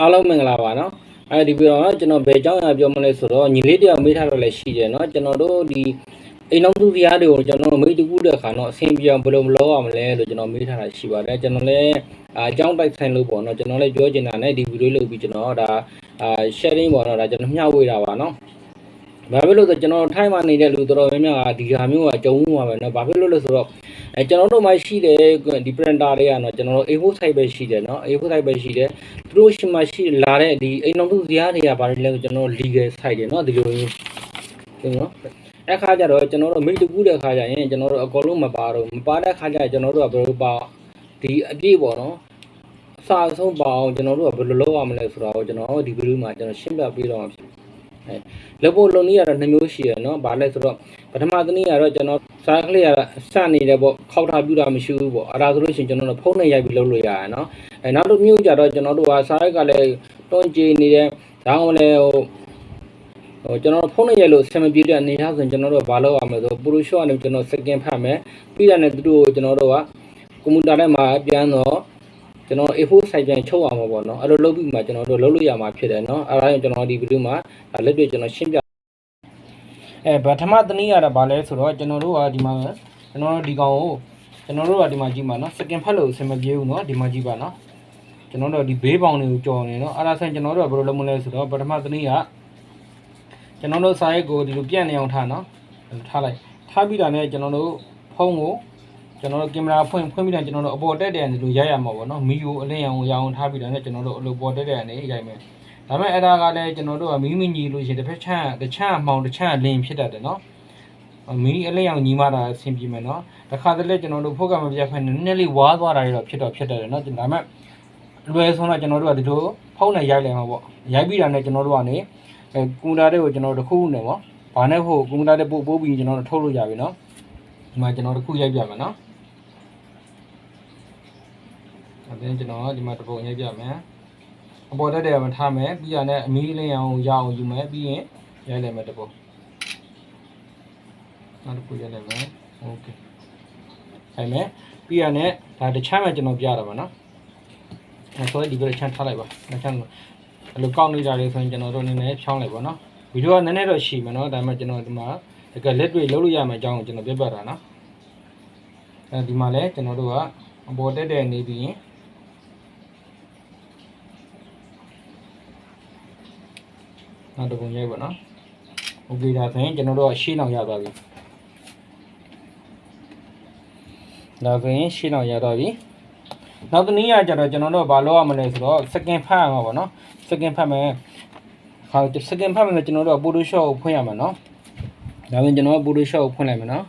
အားလုံးမင်္ဂလာပါနော်အဲဒီပြီးတော့ကျွန်တော်ဘယ်အကြောင်းအရာပြောမလဲဆိုတော့ညီလေးတယောက်မေးထားတော့လည်းရှိတယ်နော်ကျွန်တော်တို့ဒီအိမ်တော်သူတရားတွေကိုကျွန်တော်မိတ္တကူတဲ့ခါတော့အဆင်ပြေအောင်ဘယ်လိုမလုပ်ရမလဲလို့ကျွန်တော်မေးထားတာရှိပါတယ်ကျွန်တော်လည်းအအကြောင်းတိုက်ဆိုင်လို့ပေါ့နော်ကျွန်တော်လည်းပြောချင်တာနဲ့ဒီဗီဒီယိုလုပ်ပြီးကျွန်တော်ဒါအာ sharing ပေါ့နော်ဒါကျွန်တော်မျှဝေတာပါနော် ဘာဖြစ်လို့လဲဆိုကျွန်တော်ထိုင်းမှာနေတဲ့လူတော်တော်များများကဒီဟာမျိုးကအကြုံမှာပဲเนาะဘာဖြစ်လို့လဲဆိုတော့ အဲကျွန်တော်တို့မှရှိတယ်ဒီ printer တွေကနော်ကျွန်တော်တို့ A4 size ပဲရှိတယ်နော် A4 size ပဲရှိတယ်သူတို့ရှိမှရှိလာတဲ့ဒီအိမ်တော်သူဇာတ်တွေကဘာတွေလဲဆိုကျွန်တော် legal size တွေနော်ဒီလိုရင်းကျွန်တော်အဲ့ခါကျတော့ကျွန်တော်တို့မိတကူးတဲ့ခါကျရင်ကျွန်တော်တို့အကောလုံးမပါတော့မပါတဲ့ခါကျရင်ကျွန်တော်တို့ကဘယ်လိုပါဒီအပြည့်ပေါ့နော်အစာဆုံးပါအောင်ကျွန်တော်တို့ကဘယ်လိုလုပ်ရမလဲဆိုတာကိုကျွန်တော်ဒီဗီဒီယိုမှာကျွန်တော်ရှင်းပြပေးတော့မှာဖြစ်တယ်။အဲလက်ဖို့လုံနည်းကတော့နှမျိုးရှိရယ်နော်။ဘာလဲဆိုတော့ ပထမသနည်းကတော့ကျွန်တော်စားကလေးကစနေတယ်ပေါ့ခောက်ထားပြတာမရှိဘူးပေါ့။အဲ့ဒါဆိုလို့ရှိရင်ကျွန်တော်တို့ဖုန်းနဲ့ရိုက်ပြီးလုပ်လို့ရတယ်နော်။အဲနောက်တစ်မျိုးကြတော့ကျွန်တော်တို့ကစားရိုက်ကလည်းတွန်းကြည်နေတယ်။ဒါမှမဟုတ်ဟိုဟိုကျွန်တော်တို့ဖုန်းနဲ့ရိုက်လို့ဆင်မပြေတဲ့အနေအထားဆိုရင်ကျွန်တော်တို့ကဘာလုပ်ရမလဲဆိုပရိုရှော့ကနေကျွန်တော်စကင်ဖတ်မယ်ပြီးတာနဲ့သူတို့ကိုကျွန်တော်တို့ကကွန်ပျူတာထဲမှာပြန်တော့ကျွန်တော် A4 site ပြန်ချုပ်အောင်ပါပေါ့နော်အဲ့လိုလုပ်ပြီးမှကျွန်တော်တို့လုပ်လို့ရမှာဖြစ်တယ်နော်အဲ့ဒါကြောင့်ကျွန်တော်ဒီဗီဒီယိုမှာဒါလက်တွေ့ကျွန်တော်ရှင်းပြ အဲပထမတနည်းရတာဘာလဲဆိုတော့ကျွန်တော်တို့ကဒီမှာကျွန်တော်တို့ဒီကောင်ကိုကျွန်တော်တို့ကဒီမှာကြည့်ပါနော်စကင်ဖတ်လို့အဆင်မပြေဘူးနော်ဒီမှာကြည့်ပါနော်ကျွန်တော်တို့ဒီဘေးပေါင်တွေကိုကြော်နေနော်အဲ့ဒါဆိုရင်ကျွန်တော်တို့ကဘယ်လိုလုပ်မလဲဆိုတော့ပထမတနည်းကကျွန်တော်တို့စာရိုက်ကိုဒီလိုပြန့်နေအောင်ထားနော်ထားလိုက်ထားပြီးတာနဲ့ကျွန်တော်တို့ဖုန်းကိုကျွန်တော်တို့ကင်မရာဖွင့်ဖွင့်ပြီးတော့ကျွန်တော်တို့အပေါ်တက်တဲ့အနေလို့ရိုက်ရမှာပေါ့နော်မီကိုအလင်းရောင်ကိုရအောင်ထားပြီးတော့လည်းကျွန်တော်တို့အလိုပေါ်တက်တဲ့အနေရိုက်မယ် ဒါပေမဲ့အဲ့ဒါကလည်းကျွန်တော်တို့ကမီမီညီလို့ရှိရင်တစ်ဖက်ချမ်းတစ်ချမ်းအမှောင်တစ်ချမ်းအလင်းဖြစ်တတ်တယ်နော်မီအလင်းရောင်ညီမတာအဆင်ပြေမယ်နော်တခါတလေကျွန်တော်တို့ဖုတ်ကမပြတ်ဖက်နည်းနည်းလေးဝါးသွားတာတွေတော့ဖြစ်တော့ဖြစ်တတ်တယ်နော်ဒါပေမဲ့လွယ်ဆုံးတော့ကျွန်တော်တို့ကဒီလိုဖုန်းနဲ့ရိုက်လိုက်မှာပေါ့ရိုက်ပြီးတာနဲ့ကျွန်တော်တို့ကနေအဲကွန်ပျူတာတွေကိုကျွန်တော်တို့တစ်ခုခုနဲ့ပေါ့ဘာနဲ့ဖို့ကွန်ပျူတာတွေပို့ပို့ပြီးကျွန်တော်တို့ထုတ်လို့ရပြီနော်ဒီမှာကျွန်တော်တို့တစ်ခုရိုက်ပြမယ်နော်အတင်းကျွန်တော်ဒီမှာတပုံရိုက်ပြမယ် အပေါ်တက်တယ်မထားမယ်ပြီးရနဲ့အမီးလေးအောင်ရအောင်ယူမယ်ပြီးရင်ရိုက်လိုက်မယ်တပုံနောက်တစ်ခုရိုက်လိုက်မယ်โอเคအဲ့မယ်ပြီးရနဲ့ဒါတစ်ချမ်းမှကျွန်တော်ပြတာပါနော်အဲဆိုရင်ဒီဘက်ချမ်းထားလိုက်ပါတစ်ချမ်းအဲ့လိုကောက်နေတာလေးဆိုရင်ကျွန်တော်တို့နည်းနည်းဖြောင်းလိုက်ပါနော်ဗီဒီယိုကနည်းနည်းတော့ရှိမယ်နော်ဒါပေမဲ့ကျွန်တော်ဒီမှာတကယ်လက်တွေ့လုပ်လို့ရမယ့်အကြောင်းကိုကျွန်တော်ပြပြတာနော်အဲဒီမှာလဲကျွန်တော်တို့ကအပေါ်တက်တဲ့နေပြီးရင် နောက်တစ်ပုံရိုက်ပါနော်โอเคဒါဆိုရင်ကျွန်တော်တို့ကရှင်းအောင်ရသွားပြီဒါဆိုရင်ရှင်းအောင်ရသွားပြီနောက်တစ်နည်းကကျတော့ကျွန်တော်တို့ဘာလုပ်ရမလဲဆိုတော့ second ဖတ်ရမှာပေါ့နော် second ဖတ်မယ်ခါ second ဖတ်မယ်ကျွန်တော်တို့က Photoshop ကိုဖွင့်ရမှာနော်ဒါဆိုရင်ကျွန်တော်က Photoshop ကိုဖွင့်လိုက်မယ်နော်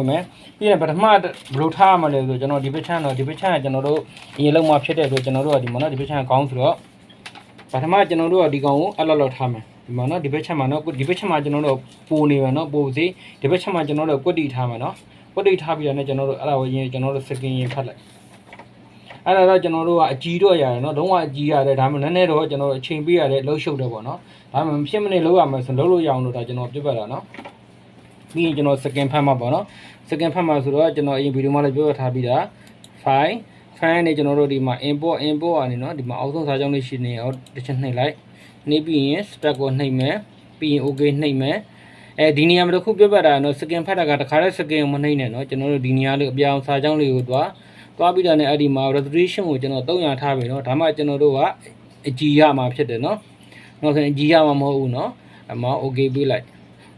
ဖွင့်မယ်ပြီးရင်ပထမဘယ်လိုထားရမလဲဆိုကျွန်တော်ဒီ page တော့ဒီ page ကကျွန်တော်တို့အရင်လုံးမှဖြစ်တဲ့အတွက်ကျွန်တော်တို့ကဒီမှာနော်ဒီ page ကကောင်းဆိုတော့ပထမကျွန်တော်တို့ကဒီကောင်ကိုအဲ့လောက်လောက်ထားမယ်ဒီမှာနော်ဒီ page မှာနော်ဒီ page မှာကျွန်တော်တို့ပိုနေမယ်နော်ပိုစေဒီ page မှာကျွန်တော်တို့ကွတ်တီထားမယ်နော်ကွတ်တီထားပြီးတော့ねကျွန်တော်တို့အဲ့ဒါကိုရင်ကျွန်တော်တို့ skin ရင်ဖတ်လိုက်အဲ့ဒါတော့ကျွန်တော်တို့ကအကြီးတော့ရတယ်နော်လုံးဝအကြီးရတယ်ဒါမှမဟုတ်နည်းနည်းတော့ကျွန်တော်တို့အချိန်ပေးရတယ်လှုပ်ရှုပ်တယ်ပေါ့နော်ဒါမှမဖြစ်မနေလှုပ်ရမယ်ဆိုလှုပ်လို့ရအောင်လို့ဒါကျွန်တော်ပြတ်ပါတာနော် ပြီးရင်ကျွန်တော် skin ဖတ်မှာပေါ့နော် second ဖတ်မှာဆိုတော့ကျွန်တော်အရင်ဗီဒီယိုမှာလည်းပြောထားပြီးတာ file file နဲ့ကျွန်တော်တို့ဒီမှာ import import အနေနော်ဒီမှာအောက်ဆုံးစာကြောင်းလေးရှိနေအောင်တစ်ချက်နှိပ်လိုက်နှိပ်ပြီးရင် stack ကိုနှိပ်မယ်ပြီးရင် okay နှိပ်မယ်အဲဒီနေရာမှာတစ်ခုပြတ်ပတ်တာနော် second ဖတ်တာကတခါတည်း second ကိုမနှိပ်နဲ့နော်ကျွန်တော်တို့ဒီနေရာလေးအပြောင်းစာကြောင်းလေးကိုသွားသွားပြီးတာနဲ့အဲ့ဒီမှာ resolution ကိုကျွန်တော်300ထားပြီနော်ဒါမှကျွန်တော်တို့ကအကြည်ရမှာဖြစ်တယ်နော်နောက်ဆိုရင်အကြည်ရမှာမဟုတ်ဘူးနော်အမော okay ပေးလိုက်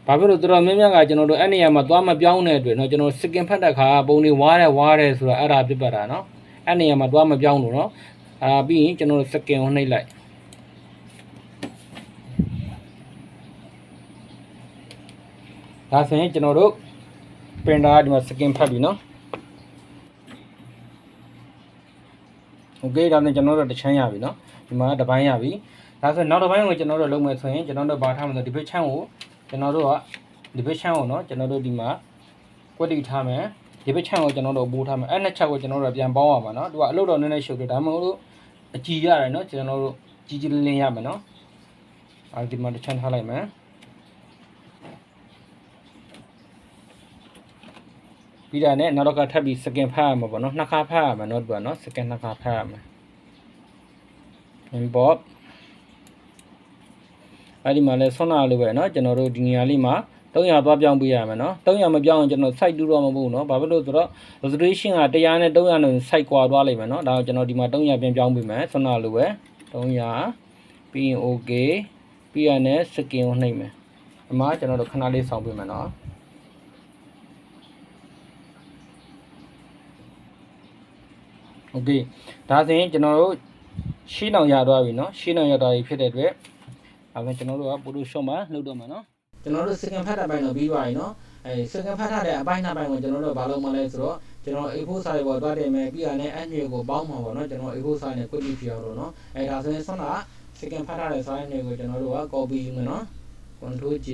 ဘာဖြစ်လို့တော်တော်များများကကျွန်တော်တို့အဲ့နေရာမှာသွားမပြောင်းတဲ့အတွက်เนาะကျွန်တော်စကင်ဖတ်တဲ့ခါပုံတွေဝါးတယ်ဝါးတယ်ဆိုတော့အဲ့ဒါပြပတ်တာเนาะအဲ့နေရာမှာသွားမပြောင်းလို့เนาะအာပြီးရင်ကျွန်တော်တို့စကင်ကိုနှိပ်လိုက်ဒါဆိုရင်ကျွန်တော်တို့ပရင်တာဒီမှာစကင်ဖတ်ပြီเนาะโอเคဒါနဲ့ကျွန်တော်တို့တစ်ချမ်းရပြီเนาะဒီမှာတစ်ပိုင်းရပြီဒါဆိုရင်နောက်တစ်ပိုင်းကိုကျွန်တော်တို့လုပ်မယ်ဆိုရင်ကျွန်တော်တို့ဘာထားမလဲဒီဘက်ချမ်းကို ကျွန်တော်တို့က division ကိုနော်ကျွန်တော်တို့ဒီမှာ quality ထားမယ် division ကိုကျွန်တော်တို့ပိုးထားမယ်အဲ့နှစ်ချက်ကိုကျွန်တော်တို့ပြန်ပေါင်းရမှာနော်သူကအလုပ်တော်နည်းနည်းရှုပ်တယ်ဒါမှမဟုတ်အကြည်ရတယ်နော်ကျွန်တော်တို့ကြီးကြီးလင်းရမယ်နော်အဲ့ဒီမှာတစ်ချက်ထားလိုက်မယ်ပြီးတာနဲ့နောက်တော့ကထပ်ပြီး second ဖတ်ရမှာပေါ့နော်နှစ်ခါဖတ်ရမှာနော်ဒီကနော် second နှစ်ခါဖတ်ရမှာ inbox အဲ့ဒီမှာလဲဆွမ်းနာလိုပဲเนาะကျွန်တော်တို့ဒီနေရာလေးမှာ300သွားပြောင်းပေးရမယ်เนาะ300မပြောင်းရင်ကျွန်တော် site တူတော့မဟုတ်ဘူးเนาะဘာဖြစ်လို့ဆိုတော့ resolution က100နဲ့300နဲ့ site ကွာသွားလိမ့်မယ်เนาะဒါကိုကျွန်တော်ဒီမှာ300ပြန်ပြောင်းပေးမယ်ဆွမ်းနာလိုပဲ300ပြီးရင် okay ပြီးရနဲ့ skin ကိုနှိပ်မယ်အမှားကျွန်တော်တို့ခဏလေးဆောင်ပေးမယ်เนาะ okay ဒါဆိုရင်ကျွန်တော်တို့ရှင်းအောင်ရသွားပြီเนาะရှင်းအောင်ရသွားပြီဖြစ်တဲ့အတွက် အဲ့ဒါကျွန်တော်တို့က Photoshop မှာလုပ်တော့မှာနော်ကျွန်တော်တို့ second ဖတ်တာပိုင်းတော့ပြီးသွားပြီနော်အဲ second ဖတ်ထားတဲ့အပိုင်းနှစ်ပိုင်းကိုကျွန်တော်တို့ဘာလုပ်မလဲဆိုတော့ကျွန်တော် A4 စာတွေပေါ်တွားတင်မယ်ပြီးရလဲအန်ရီကိုပေါင်းမှာပေါ့နော်ကျွန်တော် A4 စာနဲ့ copy ပြရတော့နော်အဲဒါဆိုရင်ဆွမ်းတာ second ဖတ်ထားတဲ့စာရင်းတွေကိုကျွန်တော်တို့က copy ယူမယ်နော် control J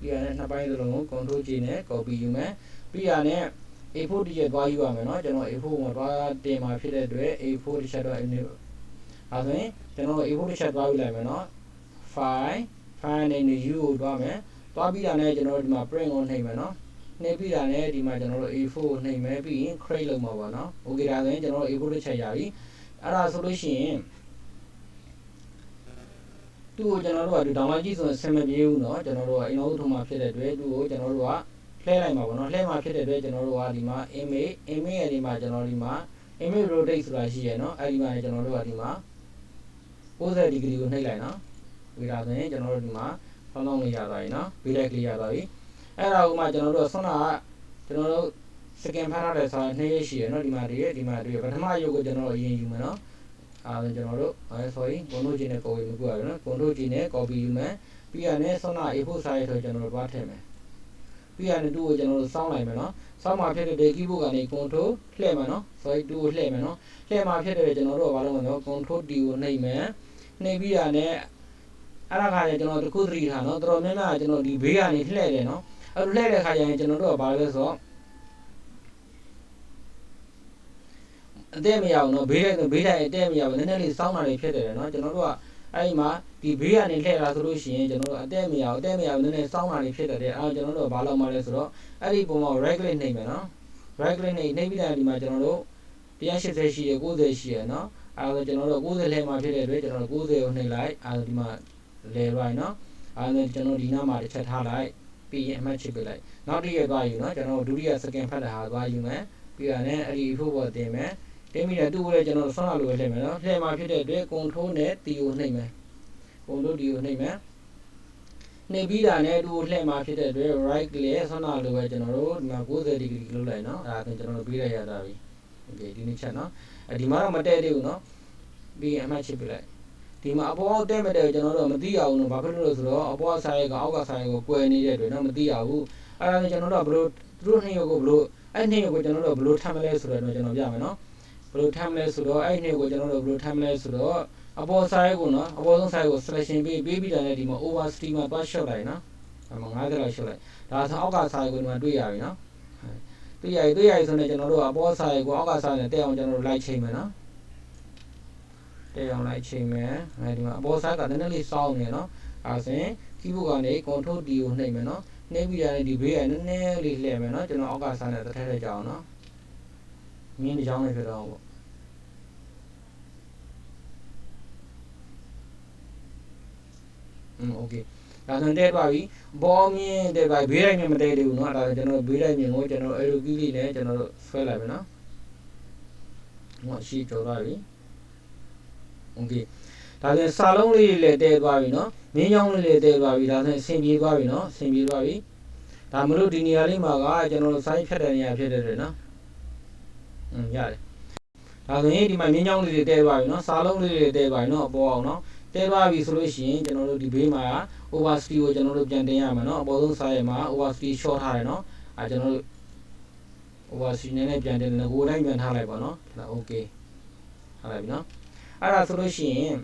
ပြီးရလဲနှစ်ပိုင်းစလုံးကို control J နဲ့ copy ယူမယ်ပြီးရလဲ A4 တစ်ချက်တွားယူရမယ်နော်ကျွန်တော် A4 ကိုတွားတင်မှာဖြစ်တဲ့အတွက် A4 တစ်ချက်တော့အဲဒါဆိုရင်ကျွန်တော် A4 တစ်ချက်တွားယူလိုက်မယ်နော် นาะ file file နဲ့ new ကိုသွားမယ်သွားပြီးတာနဲ့ကျွန်တော်ဒီမှာ print ကိုနှိပ်မယ်เนาะနှိပ်ပြီးတာနဲ့ဒီမှာကျွန်တော်တို့ A4 ကိုနှိပ်မယ်ပြီးရင် create လုပ်မှာပေါ့เนาะ okay ဒါဆိုရင်ကျွန်တော်တို့ A4 တစ်ချက်ရပြီအဲ့ဒါဆိုလို့ရှိရင်သူ့ကိုကျွန်တော်တို့ကဒီ download ကြည့်ဆိုရင်ဆင်မပြေဘူးเนาะကျွန်တော်တို့ကအိမ်တော်ထုံးမှာဖြစ်တဲ့အတွက်သူ့ကိုကျွန်တော်တို့ကလှည့်လိုက်မှာပေါ့နော်လှည့်မှာဖြစ်တဲ့အတွက်ကျွန်တော်တို့ကဒီမှာ image image ရဲ့ဒီမှာကျွန်တော်ဒီမှာ image rotate ဆိုတာရှိရနော်အဲဒီမှာကျွန်တော်တို့ကဒီမှာ90 degree ကိုနှိပ်လိုက်နော် ဝေတာဆိုရင်ကျွန်တော်တို့ဒီမှာဆောင်းဆောင်းလေးရသွားပြီနော် V light လေးရသွားပြီအဲ့ဒါကိုမှကျွန်တော်တို့ဆွမ်းတာကကျွန်တော်တို့ second ဖတ်ထားတဲ့ဆိုရင်2ရက်ရှိရနော်ဒီမှာတည်းဒီမှာတည်းပထမရုပ်ကိုကျွန်တော်တို့အရင်ယူမယ်နော်အဲဒါကျွန်တော်တို့အဲ sorry control G နဲ့ copy မကူရဘူးနော် control G နဲ့ copy ယူမယ်ပြီးရတဲ့ဆွမ်းတာ A4 size ဆိုကျွန်တော်တို့တွားထည့်မယ်ပြီးရတဲ့တူကိုကျွန်တော်တို့စောင်းလိုက်မယ်နော်စောင်းမှာဖြစ်တဲ့ keyboard ကနေ control လှည့်မယ်နော် sorry တူကိုလှည့်မယ်နော်လှည့်မှာဖြစ်တဲ့ကျွန်တော်တို့ကဘာလုပ်မလဲ control D ကိုနှိပ်မယ်နှိပ်ပြီးရတဲ့ အဲ့ဒါခါကျကျွန်တော်တခုသတိထားနော်တော်တော်များများကျွန်တော်ဒီဘေးကနေလှည့်တယ်နော်အဲ့လိုလှည့်တဲ့ခါကျရင်ကျွန်တော်တို့ကဘာလဲဆိုတော့အတဲ့မရအောင်နော်ဘေးတဲ့ဘေးတိုင်းအတဲ့မရဘူးနည်းနည်းလေးစောင်းတာတွေဖြစ်တယ်နော်ကျွန်တော်တို့ကအဲ့ဒီမှာဒီဘေးကနေလှည့်လာဆိုလို့ရှိရင်ကျွန်တော်တို့အတဲ့မရအောင်အတဲ့မရအောင်နည်းနည်းစောင်းတာတွေဖြစ်တယ်အဲ့တော့ကျွန်တော်တို့ကဘာလုပ်မှလဲဆိုတော့အဲ့ဒီပုံမှာ right click နှိပ်မယ်နော် right click နှိပ်နှိပ်ပြီးတဲ့ဒီမှာကျွန်တော်တို့180ရှိရ90ရှိရနော်အဲ့ဒါကျွန်တော်တို့90လဲမှာဖြစ်တဲ့အတွက်ကျွန်တော်တို့90ကိုနှိပ်လိုက်အဲ့ဒါဒီမှာ လဲလိုက်နော်အဲ့ဒါကျွန်တော်ဒီနားမှာတစ်ချက်ထားလိုက်ပြီးရင်အမှတ်ချစ်ပေးလိုက်နောက်တစ်ရက်သွားယူနော်ကျွန်တော်ဒုတိယ second ဖတ်တဲ့ဟာသွားယူမယ်ပြီးရတဲ့အဲ့ဒီဖို့ပေါ်တင်မယ်တင်ပြီးတော့သူ့ကိုလည်းကျွန်တော်ဆွမ်းလာလို့လှည့်မယ်နော်လှည့်မှာဖြစ်တဲ့အတွက် control နဲ့ T ကိုနှိပ်မယ် control T ကိုနှိပ်မယ်နှိပ်ပြီးတာနဲ့သူ့ကိုလှည့်မှာဖြစ်တဲ့အတွက် right click ဆွမ်းလာလို့ပဲကျွန်တော်တို့ဒီမှာ90 degree လုပ်လိုက်နော်အဲ့ဒါဆိုကျွန်တော်တို့ပြီးရရတာပြီ okay ဒီနေ့ချက်နော်ဒီမှာတော့မတည့်သေးဘူးနော်ပြီးရင်အမှတ်ချစ်ပြလိုက် ဒီမှာအပေါ်အောက်တဲ့မဲ့တဲ့ကျွန်တော်တို့မသိရဘူးနော်ဘာဖြစ်လို့လဲဆိုတော့အပေါ်ဆိုင်ကအောက်ကဆိုင်ကိုကွယ်နေတဲ့အတွက်နော်မသိရဘူးအဲ့ဒါကျွန်တော်တို့ကဘလို့သူတို့နှစ်ယောက်ကိုဘလို့အဲ့နှစ်ယောက်ကိုကျွန်တော်တို့ဘလို့ထမ်းမလဲဆိုတော့ကျွန်တော်ပြမယ်နော်ဘလို့ထမ်းမလဲဆိုတော့အဲ့နှစ်ယောက်ကိုကျွန်တော်တို့ဘလို့ထမ်းမလဲဆိုတော့အပေါ်ဆိုင်ကိုနော်အပေါ်ဆုံးဆိုင်ကို selection ပေးပေးပြီးတယ်ဒီမှာ over stream မှာတွား shot လိုက်နော်အမှ90လောက် shot လိုက်ဒါဆိုအောက်ကဆိုင်ကိုဒီမှာတွေ့ရပြီနော်တွေ့ရပြီတွေ့ရပြီဆိုတော့ကျွန်တော်တို့အပေါ်ဆိုင်ကိုအောက်ကဆိုင်နဲ့တက်အောင်ကျွန်တော်တို့လိုက်ချိန်မယ်နော် တက်အောင်လိုက်ချိန်မယ်အဲဒီမှာအပေါ်ဆိုင်ကနည်းနည်းလေးစောင်းနေနော်အဲဆိုရင် keyboard ကနေ control D ကိုနှိပ်မယ်နော်နှိပ်ပြီးရတယ်ဒီဘေးကနည်းနည်းလေးလှည့်မယ်နော်ကျွန်တော်အောက်ကဆိုင်နဲ့တစ်ထက်ထက်ကြအောင်နော်မြင်းတစ်ချောင်းလေးဖြစ်တော့ပေါ့อืมโอเคဒါဆိုတဲ့ပါပြီဘောမြင်းတဲ့ပါဘေးတိုင်းမြင်မတဲ့သေးဘူးเนาะဒါဆိုကျွန်တော်ဘေးတိုင်းမြင်ကိုကျွန်တော် arrow key လေးနဲ့ကျွန်တော်တို့ဆွဲလိုက်မယ်เนาะဟောရှိကြော်သွားပြီ โอเคဒါဆိုစာလုံးလေးလည်းတဲသွားပြီเนาะမင်းကြောင်းလေးလည်းတဲသွားပြီဒါဆိုအဆင်ပြေသွားပြီเนาะအဆင်ပြေသွားပြီဒါမလို့ဒီနေရာလေးမှာကကျွန်တော်တို့ size ဖြတ်တဲ့နေရာဖြစ်တဲ့တယ်เนาะอืมရတယ်ဒါဆိုရင်ဒီမှာမင်းကြောင်းလေးတွေတဲသွားပြီเนาะစာလုံးလေးတွေတဲသွားပြီเนาะအပေါ်အောင်เนาะတဲသွားပြီဆိုလို့ရှိရင်ကျွန်တော်တို့ဒီဘေးမှာ overstay ကိုကျွန်တော်တို့ပြန်တင်ရမှာเนาะအပေါ်ဆုံးစာရဲမှာ overstay short ထားတယ်เนาะအဲကျွန်တော်တို့ overstay နဲ့ပြန်တင်တယ်ကိုယ်တိုင်းပြန်ထားလိုက်ပါเนาะဒါ okay ထားလိုက်ပြီเนาะ အဲ့ဒါဆိုလို့ရှိရင်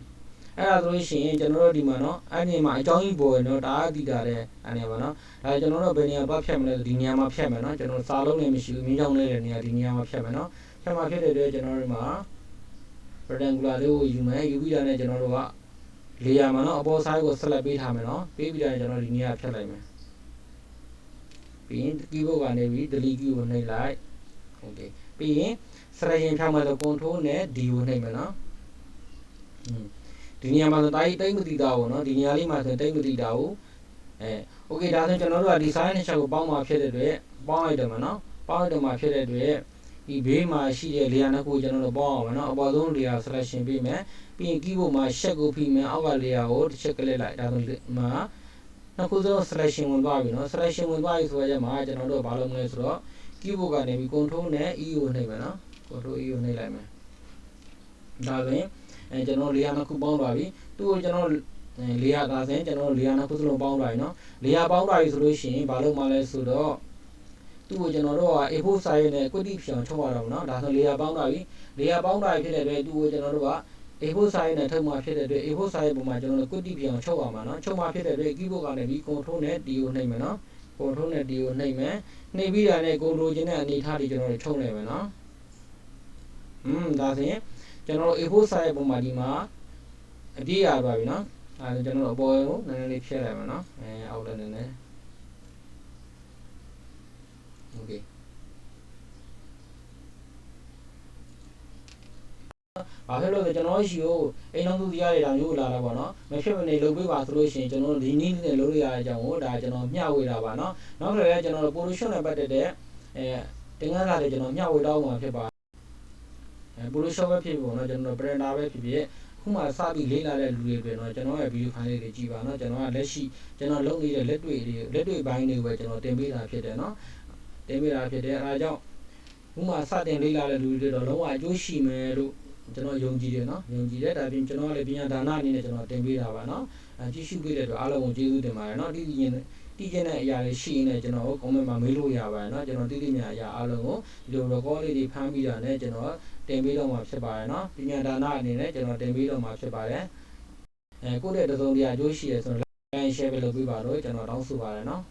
အဲ့ဒါဆိုလို့ရှိရင်ကျွန်တော်တို့ဒီမှာနော်အဲ့ဒီမှာအကြောင်းကြီးပေါ်ရနော်ဒါအတိတာတဲ့အနေမှာနော်ဒါကျွန်တော်တို့ဘယ်နေရာပတ်ဖြတ်မလဲဒီနေရာမှာဖြတ်မယ်နော်ကျွန်တော်စာလုံးလည်းမရှိဘူးမြင်းကြောင်လေးတဲ့နေရာဒီနေရာမှာဖြတ်မယ်နော်ဖြတ်မှာဖြစ်တဲ့အတွက်ကျွန်တော်တို့မှာ rectangular လေးကိုယူမယ်ယူပြီးတာနဲ့ကျွန်တော်တို့ကလေယာမှာနော်အပေါ်ဆိုင်ကိုဆက်လက်ပေးထားမယ်နော်ပေးပြီးတာနဲ့ကျွန်တော်ဒီနေရာဖြတ်လိုက်မယ်ပြီးရင် keyboard ကနေပြီး delete key ကိုနှိပ်လိုက် okay ပြီးရင် selection ဖြတ်မယ်ဆို control နဲ့ D ကိုနှိပ်မယ်နော် ဒီနေရာမှာဆိုတာကြီးတိတ်မတည်တာဘူးเนาะဒီနေရာလေးမှာဆိုတိတ်မတည်တာဘူးအဲ okay ဒါဆိုကျွန်တော်တို့ကဒီ sign နဲ့ချက်ကိုပေါင်းမှာဖြစ်တဲ့အတွက်ပေါင်းလိုက်တယ်မှာเนาะပေါင်းလိုက်တယ်မှာဖြစ်တဲ့အတွက်ဒီဘေးမှာရှိတဲ့ layer နှစ်ခုကိုကျွန်တော်တို့ပေါင်းအောင်မယ်เนาะအပေါ်ဆုံး layer selection ပေးမယ်ပြီးရင် keyboard မှာ shed ကိုဖိမယ်အောက်က layer ကိုတစ်ချက်ကလစ်လိုက်ဒါဆိုမှာနှစ်ခုစလုံး selection ဝင်သွားပြီเนาะ selection ဝင်သွားပြီဆိုတော့မှာကျွန်တော်တို့ဘာလုပ်မလဲဆိုတော့ keyboard ကနေပြီး control နဲ့ e ကိုနှိပ်မယ်เนาะ control e ကိုနှိပ်လိုက်မယ်ဒါဆိုရင် အဲကျွန်တော် layer နှစ်ခုပေါင်းသွားပြီသူ့ကိုကျွန်တော်အဲ layer ဒါဆိုရင်ကျွန်တော် layer နှစ်ခုစလုံးပေါင်းသွားပြီเนาะ layer ပေါင်းသွားပြီဆိုလို့ရှိရင်ဘာလုပ်မှလဲဆိုတော့သူ့ကိုကျွန်တော်တို့က A4 size နဲ့ query ဖြောင်ထုတ်ရတော့မเนาะဒါဆို layer ပေါင်းသွားပြီ layer ပေါင်းသွားပြီဖြစ်တဲ့အတွက်သူ့ကိုကျွန်တော်တို့က A4 size နဲ့ထုတ်မှဖြစ်တဲ့အတွက် A4 size ပုံမှာကျွန်တော်တို့ query ဖြောင်ချုပ်အောင်ပါเนาะချုပ်မှဖြစ်တဲ့အတွက် keyboard ကနေပြီး control နဲ့ D ကိုနှိပ်မယ်เนาะ control နဲ့ D ကိုနှိပ်မယ်နှိပ်ပြီးတာနဲ့ control ချင်းတဲ့အနေထားတွေကျွန်တော်တို့ထုတ်နိုင်မယ်เนาะอืมဒါဆိုရင် ကျွန်တော်တို့ A4 size ပုံမှာဒီမှာအပြည့်ရသွားပြီเนาะအဲဒါကျွန်တော်တို့အပေါ်ကိုနည်းနည်းလေးဖြည့်လိုက်မယ်เนาะအဲအောက်လည်းနည်းနည်း okay ဘာဖြစ်လို့လဲကျွန်တော်ရှိကိုအိမ်တော်သူတရားတွေတောင်ရိုးလာတာပေါ့နော်မဖြစ်မနေလုပ်ပေးပါဆိုလို့ရှိရင်ကျွန်တော်ဒီနည်းနဲ့လုပ်လို့ရတဲ့အကြောင်းကိုဒါကျွန်တော်မျှဝေတာပါနော်နောက်တစ်ခါလည်းကျွန်တော်ပိုလိုရှုံနဲ့ပတ်သက်တဲ့အဲတင်ငန်းစာတွေကျွန်တော်မျှဝေတော့မှာဖြစ်ပါအဲ ပိုလိုရှုံပဲဖြစ်ပေါ့နော်ကျွန်တော်ပရင်တာပဲဖြစ်ဖြစ်ခုမှစပြီးလေးလာတဲ့လူတွေပဲเนาะကျွန်တော်ရဲ့ဗီဒီယိုဖိုင်လေးတွေကြည့်ပါเนาะကျွန်တော်ကလက်ရှိကျွန်တော်လုပ်နေတဲ့လက်တွေ့တွေလက်တွေ့ဘိုင်းတွေပဲကျွန်တော်တင်ပေးတာဖြစ်တယ်เนาะတင်ပေးတာဖြစ်တယ်အဲဒါကြောင့်ခုမှစတင်လေးလာတဲ့လူတွေတော့လုံးဝအကျိုးရှိမယ်လို့ ကျွန်တော်ယုံကြည်တယ်နော်ယုံကြည်တယ်ဒါပြင်ကျွန်တော်ကလည်းပြန်ဒါနအနေနဲ့ကျွန်တော်တင်ပေးတာပါနော်အဲကြည့်ရှုပေးတဲ့အတွက်အားလုံးကိုကျေးဇူးတင်ပါတယ်နော်တီးတီးရင် တီးကျင်းတဲ့အရာတွေရှိရင်လည်းကျွန်တော်ကို comment မှာမေးလို့ရပါတယ်နော်ကျွန်တော်တီးတီးများအရာအားလုံးကိုဒီလို record လေးတွေဖမ်းပြီးတာနဲ့ကျွန်တော်တင်ပေးတော့မှာဖြစ်ပါတယ်နော်ပြန်ဒါနအနေနဲ့ကျွန်တော်တင်ပေးတော့မှာဖြစ်ပါတယ်အဲကိုယ့်ရဲ့တစုံတရာအကျိုးရှိရဆိုတော့ like share ပဲလုပ်ပေးပါတော့ကျွန်တော်တောင်းဆိုပါတယ်နော်